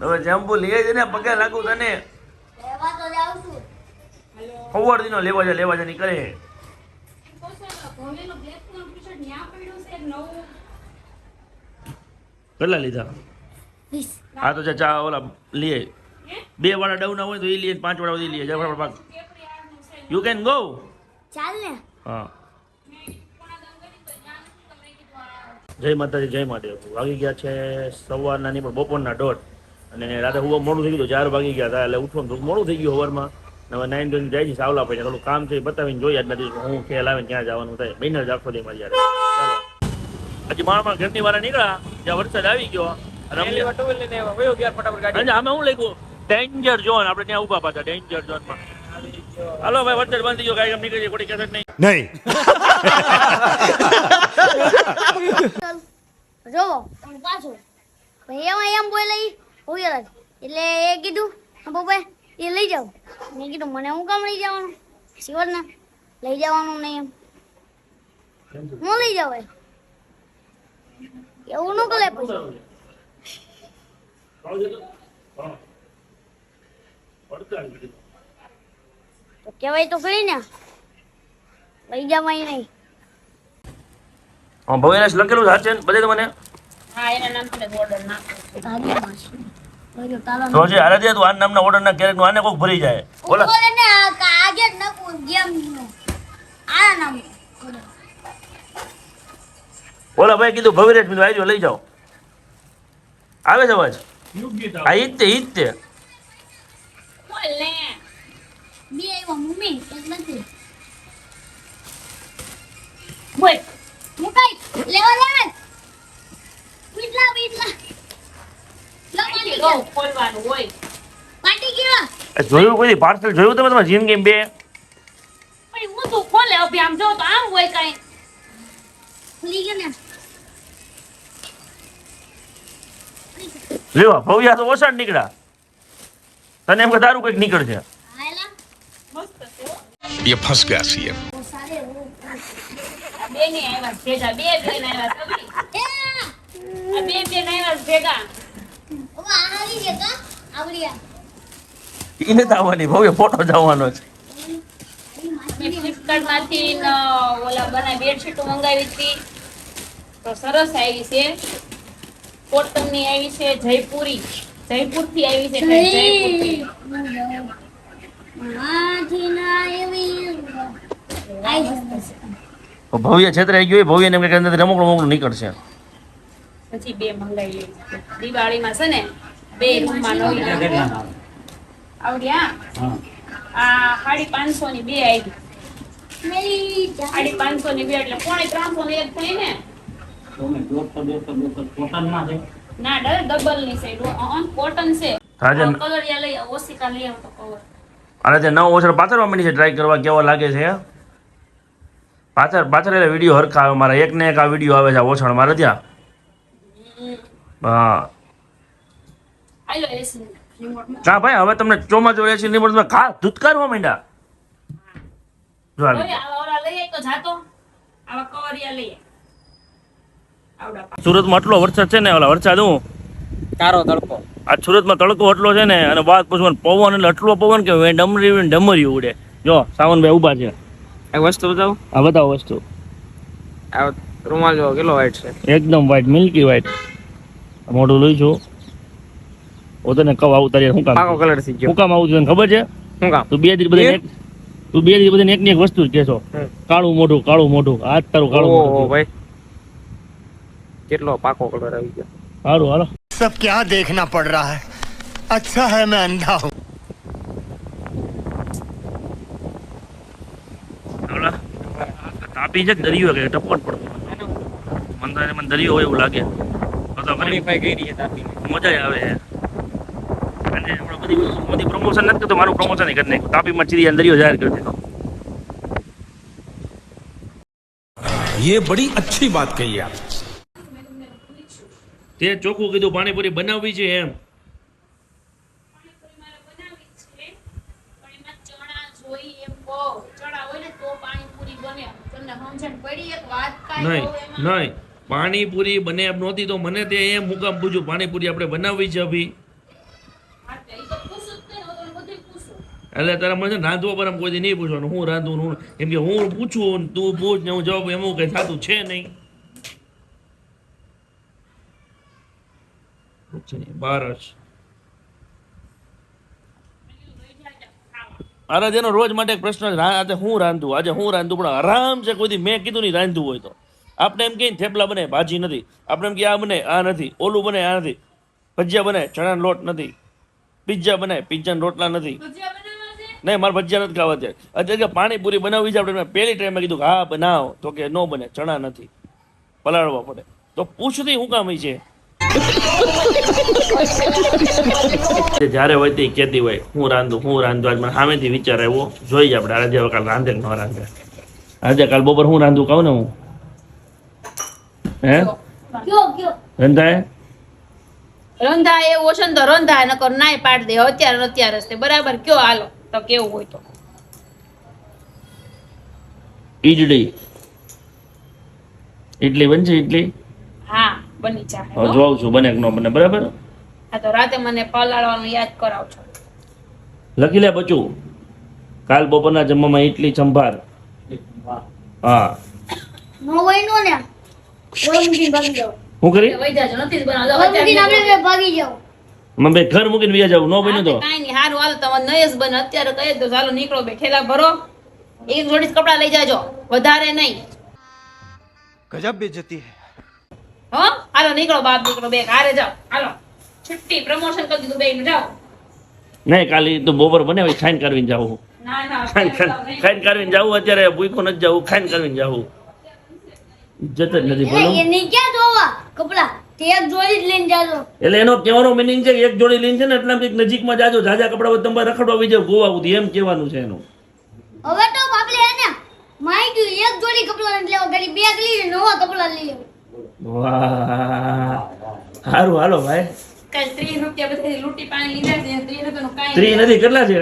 હવે જેમ્પુ લઈ ને પગે લાગુ તને. ખબર દીનો લેવા જાય લેવા જાય નીકળે. કેટલા લીધા? હા તો છે ચા ઓલા લઈએ બે વાળા ડવ ના હોય તો એ લઈએ પાંચ વાળા સુધી લઈએ જફર પાક યુ કેન ગો ચાલ ને. હા. જય માતાજી જય મહાદેવ. વાગી ગયા છે સવારના નહીં પણ બપોરના દોઢ. અને રાતે હું મોડું થઈ ગયું ચાર વાગી ગયા હતા એટલે ઉઠવાનું થોડું મોડું થઈ ગયું હવારમાં. હવે નાઈન ધોઈને જાય છે સાવલા પછી થોડું કામ છે બતાવીને જોઈએ. આજના દિવસ હું ખેલ આવે ક્યાં જવાનું થાય. મહિને જ આખો દે મારી યાર. ચાલો. હજી મારા ઘરની વાળા નીકળ્યા જ્યાં વરસાદ આવી ગયો. શું લખ્યું? ડેન્જર ઝોન આપણે ત્યાં ઊભા પાછા ડેન્જર ઝોનમાં હાલો ભાઈ વરસાદ બંધ ગયો કાંઈ નીકળી કોઈ કેસેટ નહીં. નહીં. ચાલ પાછો. ભાઈ એમ બોલે હોય. એટલે એ કીધું પપ્પા એ લઈ જાઓ. મેં કીધું મને હું કામ લઈ જવાનું? શિવર ને લઈ જવાનું નહીં એમ. હું લઈ જાવ એવું ન કરે પછી. તો? કહેવાય તો ખરી ને. લઈ જવાય નહીં. હા ભવેશ લખેલું સાચે બધે તમને હા એના નામ order નાખો. માસી ભાઈ તો હારે તું આ નામના ઓર્ડરના ક્યારેક આને કોક ભરી જાય. બોલા. બોલો એને આ કાગે ગેમ આ નામ બોલા. ભાઈ કીધું ભવિરેશ કીધું આવજો લઈ જાઓ. આવે છે અવાજ? આ ઈજ તે ઈજ તે બોલ. ને. મમ્મી એક નથી. બોલ. મુકાઈ લેવા લેવા કહું ખોલવાનું હોય. પાટી ગયો. જોયું કોઈ પાર્સલ જોયું તમે તમારી જિંદગી બે? પણ તો ખોલે અભી આમ જો તો આમ હોય કઈ. ખુલી ગયો ને. લેવા ભવ્યા તો ઓછા નીકળ્યા. તને એમ કે તારું કંઈક નીકળશે. છે. ये फंस गया આ બે ને આવ્યા ભેગા. બે બેન આવ્યા સગડી. એ! આ બે બેન આવ્યા ભેગા. ઓ આહારી છે કા આવડિયા એને તો આવવાની ભવ્ય ફોટો જવાનો છે. ફ્લિપકાર્ટમાંથી ન ઓલા બના બેડશીટો મંગાવી હતી. તો સરસ આવી છે. કોટનની આવી છે જયપુરી. જયપુરથી આવી છે જયપુર ભવ્ય છેતરાઈ ગયો ભવ્ય ને એમ કે અંદરથી રમકડું મોકડું નીકળશે. પછી બે મંગાવી લઈ દિવાળીમાં છે ને બે રૂમમાં નવી નવી આ આ સાડી પાંચસો ની બે આવી સાડી પાંચસો ની બે એટલે પોણે ત્રણસો ની એક થઈ ને. ના ડબલની છે કોટન છે. રાજન કલર લઈ ઓસિકા લઈ આવતો કવર. અને તે નવ ઓછળ પાછળ માંડી છે ટ્રાય કરવા કેવો લાગે છે પાછળ પાછળ એટલે વીડિયો હરખા આવે મારા એક ને એક આ વીડિયો આવે છે આ ઓછણ મારે ત્યાં. હા. ના ભાઈ હવે તમને ચોમાસું એસી ની તમે ખા ધૂતકારવા માંડ્યા જો સુરતમાં આટલો વરસાદ છે ને ઓલા વરસાદ હું? કારો તડકો. આ સુરતમાં તડકો એટલો છે ને અને વાત પૂછવાનું પવન એટલે એટલો પવન કે ડમરી ડમરી ઉડે. જો સાવનભાઈ ઊભા છે. એક વસ્તુ બતાવું? આ બતાવો વસ્તુ. આ રૂમાલ જો કેટલો વ્હાઈટ છે? એકદમ વ્હાઈટ મિલ્કી વ્હાઈટ મોઢું લઈ છું તને કવ આવું તારે કામ? પાકો કલર થઈ ગયો હું કામ આવું તને ખબર છે? હું કામ? તું બે દી બધા એક? તું બે દી બધા એક ને એક વસ્તુ જ કહેશો. કાળું મોઢું કાળું મોઢું. આજ તારું કાળું મોઢું ભાઈ. કેટલો પાકો કલર આવી ગયો. સારું હાલો. સબ ક્યાં દેખના પડ રહા હે? અચ્છા હે મેં અંધા હું. તાપી જ દરિયો કે ટપોટ પડતો. મને તો મને દરિયો હોય એવું લાગે તો તો ફરી મોડીફાઈ કરી છે તાપીને મજા આવે અને હમણાં બધી બધી પ્રમોશન નથી કરતો મારું પ્રમોશન કરી નાખ્યું તાપીમાં ચીરી દરિયો જાહેર કરી દીધો ये बड़ी अच्छी बात कही आप તે ચોખ્ખું કીધું પાણીપુરી બનાવવી છે એમ પાણીપુરી મારે બનાવવી છે પણ એમાં ચણા જોઈ એમ કહો ચણા હોય ને તો પાણીપુરી બને તમને સમજણ પડી એક વાત કાંઈ નહીં કહું એમાં? નહીં પાણીપુરી બને એમ નહોતી તો મને તે એમ મુકામ પૂછ્યું પાણીપુરી આપણે બનાવવી છે અભી? એટલે તારા મને રાંધવા પર કોઈ નહીં પૂછવાનું હું રાંધું હું કેમ કે હું પૂછું તું પૂછ ને હું જવાબ એમ કઈ થતું છે નહીં. બારસ અરે જેનો રોજ માટે પ્રશ્ન આજે હું રાંધું આજે હું રાંધું પણ આરામ છે કોઈથી મેં કીધું નહીં રાંધું હોય તો. આપણે એમ કહીએ ને થેપલા બને ભાજી નથી. આપણે એમ કે આ બને આ નથી. ઓલું બને આ નથી. ભજીયા બને ચણાનો લોટ નથી. પિઝા બને પિઝાના રોટલા નથી. ભજીયા બનાવવા છે? નહીં મારે ભજીયા નથી ખાવા અત્યારે. અત્યારે કે પાણીપુરી બનાવવી છે આપણે. પહેલી ટાઈમે કીધું કે હા બનાવો. તો કે ન બને ચણા નથી. પલાળવા પડે. તો પૂછતી હું કામ છે? જ્યારે હોય તે કહેતી હોય હું રાંધું હું રાંધું. આજ મને સામેથી વિચાર આવ્યો. જોઈએ આપણે આજે કાલ રાંધે કે ન રાંધે. આજે કાલ બપોર હું રાંધું કહું ને હું? હે? કયો કયો રંધાય? રંધા એવું હશે ને તો રંધા નકર નાય પાડ દે. અત્યારે અત્યારે જ બરાબર? કયો હાલો. તો કેવું હોય તો. ઈડલી. ઈડલી બનશે ઈડલી? હા બની જાય જોઉં છું બને કે ન બને. બરાબર? હા તો રાતે મને પલાળવાનું યાદ કરાવજો. લખી લે બચું. કાલ બપોરના જમવામાં ઈડલી સંભાર. હા. નો હોય નો ને ઓય મૂકીને ભાગી જાઓ હું કરી? મમ્મી ઘર મૂકીને બીજા જાવ નો બન્યું તો. કાઈ નહીં હારું હાલ તમારે નયસ બન. અત્યારે કહી દો ચાલો નીકળો બે ઠેલા ભરો. એક જોડી કપડા લઈ જાજો. વધારે નહીં. ગજબ બેજતી હે. હો? હાલો નીકળો બાપ નીકળો બે ઘરે જાવ હાલો. છુટ્ટી પ્રમોશન કરી દીધું બે જાવ નહીં કાલી તો બોબર બને સાઈન કરવીને જાવ ના ના સાઈન કરવીને જાવ અત્યારે ભૂખો નથી જાવ ખાઈન કરવીને જાવ ઇજ્જત જ નથી બોલો. એને ક્યાં જોવા? કપડા તે એક જોડી જ લઈને જાજો. એટલે એનો કહેવાનો મિનિંગ છે એક જોડી લઈને છે ને એટલા કંઈક નજીકમાં જાજો. જાજા કપડા હોય તમારે રખડવા આવી જાવ ગોવા સુધી. એમ કહેવાનું છે એનું. હવે તો બાપલે એને માઈ ગયું એક જોડી કપડા લઈને લેવા. ઘડી બેગ લઈને નવા કપડા લઈ લેવા વાહ. સારું હાલો ભાઈ. કાલ ત્રીસ રૂપિયા બધાથી લૂંટી પાણી લીધા છે ત્રીસ રૂપિયાનું કાંઈ ત્રી નથી. કેટલા છે?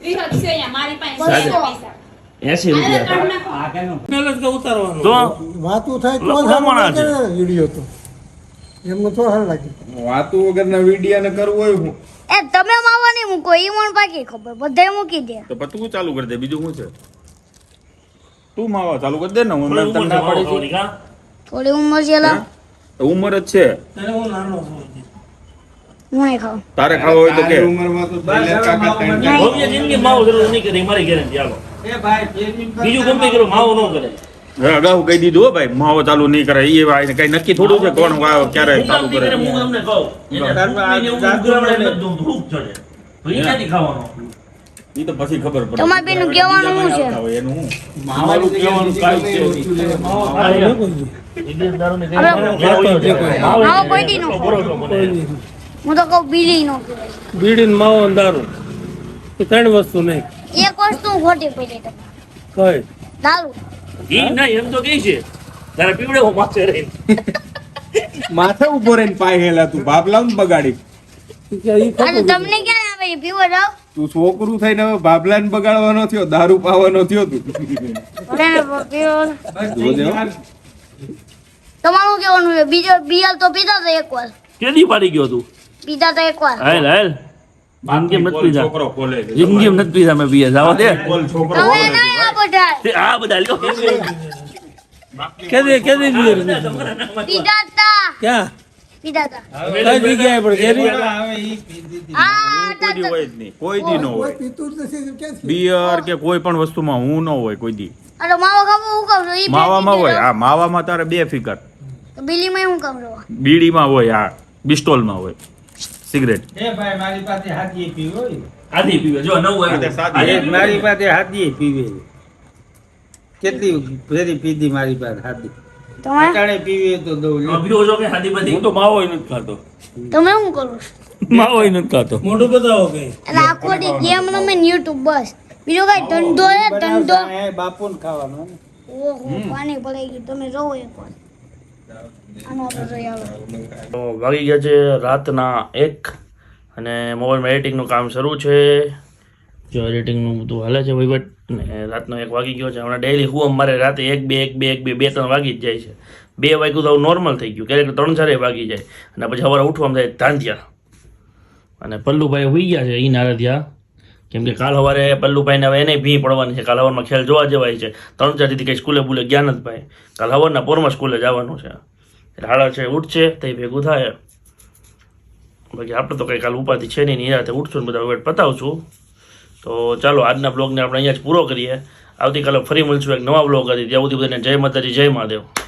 ત્રીસ જ છે અહીંયા મારી પાસે પૈસા. એસી રૂપિયા. કાઢ તો વાતું થાય તો લોકો સારું પ્રમાણે છે. લાગે ને વીડિયો તો. એમનું તો સારું લાગે. વાતું વગરના વિડિયા ને કરવું હોય હું. એ તમે માવા નહીં મૂકો ઈ મને પાકી ખબર બધાય મૂકી દે. તો પછી તું ચાલુ કરી દે બીજું શું છે? તું માવા ચાલુ કરી દે ને હું થોડી ઉમર ના છે, પાડી માવો થોડી ઉંમર છે લા. તો ઉંમર જ છે. હું તારે ખાવ હોય તો કે. ઉંમરમાં તો જિંદગી માવો જરૂર નહીં કરી મારી ગેરંટી હાલો. બીજું ગમે કરો માવો ન કરે. અગાઉ કહી દીધું હો ભાઈ માવો ચાલુ નહીં કરે એ ભાઈ કઈ નક્કી થોડું છે કોણ ક્યારે ચાલુ કરે. હું તમને કહું. તો એ પછી ખબર પડે. તમારે બેનું કહેવાનું શું છે એનું હું. કહેવાનું કાંઈ છે નહીં. હા, યાર. ઇંગ્લિશ દારૂની કઈ માવો માવો કોઈ દી નો હું તો કહું બીડી નો બીડીને માવો દારૂ. એ ત્રણ વસ્તુ નહીં. એક વસ્તુ ખોટી પડી તો કઈ? દારૂ. ઈ ના એમ તો કહે છે તારા પીવડે હો માથે રહીને. માથે ઊભો રહીને પાય હેલા તું બાપ લાવ બગાડી. અને તમને ક્યાં આવે પીવો જાવ તું છોકરું થઈને હવે બાબલાને બગાડવાનો થયો દારૂ પાવાનો થયો તું. તમારું કેવાનું છે? બીજો બિયર તો પીતા તો એક વાર. કેદી પાડી ગયો તું? પીતા તો એક વાર. હાલ. હાલ જિંદગી નથી પીધા? છોકરો ખોલે નથી પીધા? મેં પીએ જાવા દે. બોલ છોકરો તમે ખોલે છે. નહીં આ બધા. તે આ બધા લ્યો. કેદી કેદી બીર પીતા હતા ક્યાં? પીતા હતા કઈ જગ્યાએ પણ કેરી? કોઈ દી હોય જ નહીં. કોઈ દી ન હોય. પીતું જ નથી ક્યાંથી બિયર કે કોઈ પણ વસ્તુમાં હું ન હોય કોઈ દી. અરે માવો ખાવો હું કહું છું ઈ બે માવામાં હોય. હા માવામાં તારે બે ફિકર. બીલીમાં હું કહું બીડીમાં હોય હા બિસ્ટોલમાં હોય. સિગરેટ. એ ભાઈ મારી પાસે હાથી પીવો હાથી પીવે જો નવું આવ્યું. સાદી. મારી પાસે હાથી પીવે. કેટલી ફેરી પીધી મારી પાસે હાથી? તમારે પીવી તો દઉં. પીવે. છો કે આધી બધી હું તો માવો નથી ખાતો. તમે શું કરો? માવો નથી ખાતો. મોઢું બતાવો કે. એટલે આખો દી ગેમ રમે ને યુટ્યુબ બસ. બીજો કઈ ધંધો હે ધંધો? બાપુ ને ખાવાનું ઓહો પાણી પડાઈ ગયું. તમે જોવો એક વાર. વાગી ગયા છે રાતના એક અને મોબાઈલમાં એડિટિંગનું કામ શરૂ છે. જો એડિટિંગનું બધું હાલે છે વહીવટ ને રાતનો એક વાગી ગયો છે. હમણાં ડેલી હું અમારે રાતે એક, બે એક બે એક, બે બે, ત્રણ વાગી જ જાય છે. બે વાગ્યું તો નોર્મલ થઈ ગયું. ક્યારેક ત્રણ, ચારે વાગી જાય. અને પછી સવારે ઉઠવામાં થાય ધાંધિયા. અને પલ્લુભાઈ હોઈ ગયા છે ઈ નારદિયા કેમ કે કાલ સવારે પલ્લુભાઈને હવે એને ભી પડવાની છે. કાલ સવારમાં ખેલ જોવા જવાય છે. ત્રણ ચાર દીધી કંઈ સ્કૂલે બુલે ગયા નથી ભાઈ. કાલ સવારના પોરમાં સ્કૂલે જવાનું છે. હાડા છે ઉઠશે તે ભેગું થાય બાકી આપણે તો કંઈ કાલ ઉપાધિ છે નહીં, નિરાતે ઉઠશું ને બધા વેટ પતાવશું. તો ચાલો, આજના બ્લોગને આપણે અહીંયા જ પૂરો કરીએ. આવતીકાલે ફરી મળશું એક નવા બ્લોગ હતી ત્યાં સુધી બધાને જય માતાજી, જય મહાદેવ.